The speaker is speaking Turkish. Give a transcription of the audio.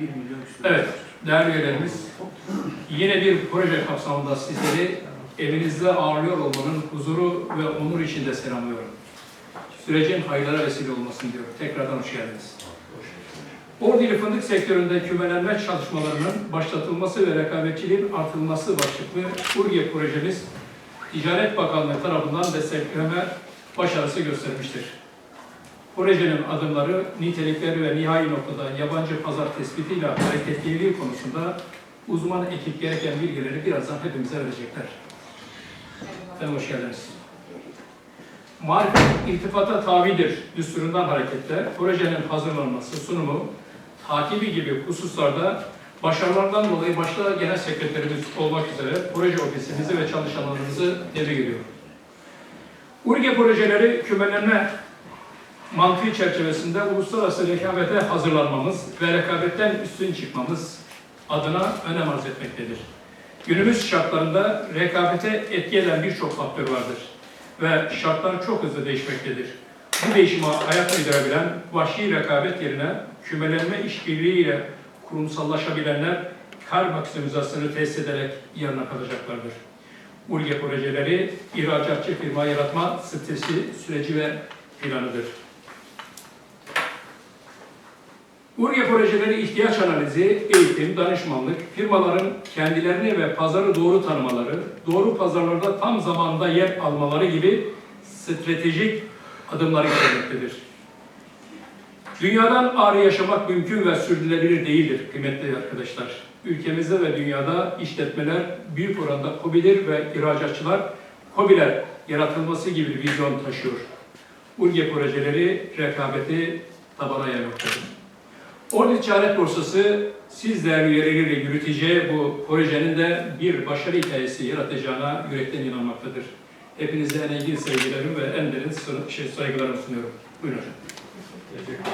1 milyon küsur. Evet, değerli üyelerimiz, yine bir proje kapsamında sizleri evinizde ağırlıyor olmanın huzuru ve onur içinde selamlıyorum. Sürecin hayırlara vesile olmasın diyorum. Tekrardan hoş geldiniz. Ordili fındık sektöründe kümelenme çalışmalarının başlatılması ve rekabetçiliğin artırılması başlıklı URGE projemiz Ticaret Bakanlığı tarafından destekleme başarısı göstermiştir. Projenin adımları, nitelikleri ve nihai noktada yabancı pazar tespitiyle hareketliliği konusunda uzman ekip gereken bilgileri birazdan hepimize verecekler. Efendim hoş geldiniz. Marifet iltifata tabidir düsturundan hareketle projenin hazırlanması, sunumu, takibi gibi hususlarda başarılardan dolayı başta genel sekreterimiz olmak üzere proje ofisimizi ve çalışanlarımızı tebrik ediyorum. URGE projeleri kümelenme mantığı çerçevesinde uluslararası rekabete hazırlanmamız ve rekabetten üstün çıkmamız adına önem arz etmektedir. Günümüz şartlarında rekabete etki eden birçok faktör vardır ve şartlar çok hızlı değişmektedir. Bu değişime ayak uydurabilen vahşi rekabet yerine kümelenme işbirliğiyle kurumsallaşabilenler kar maksimizasyonu tesis ederek yarına kalacaklardır. URGE projeleri ihracatçı firma yaratma stresi, süreci ve planıdır. URGE projeleri ihtiyaç analizi, eğitim, danışmanlık, firmaların kendilerini ve pazarı doğru tanımaları, doğru pazarlarda tam zamanda yer almaları gibi stratejik adımları içermektedir. Dünyadan ağrı yaşamak mümkün ve sürdürülebilir değildir kıymetli arkadaşlar. Ülkemizde ve dünyada işletmeler büyük oranda KOBİ'dir ve ihracatçılar KOBİ'ler yaratılması gibi bir vizyon taşıyor. URGE projeleri rekabeti tabana yaymaktadır. Ordu Ticaret Borsası siz değerli üyeleriyle yürüteceği bu projenin de bir başarı hikayesi yaratacağına yürekten inanmaktadır. Hepinize en ilgili sevgilerim ve en derin şey, saygılarımı sunuyorum. Buyurun hocam. Teşekkür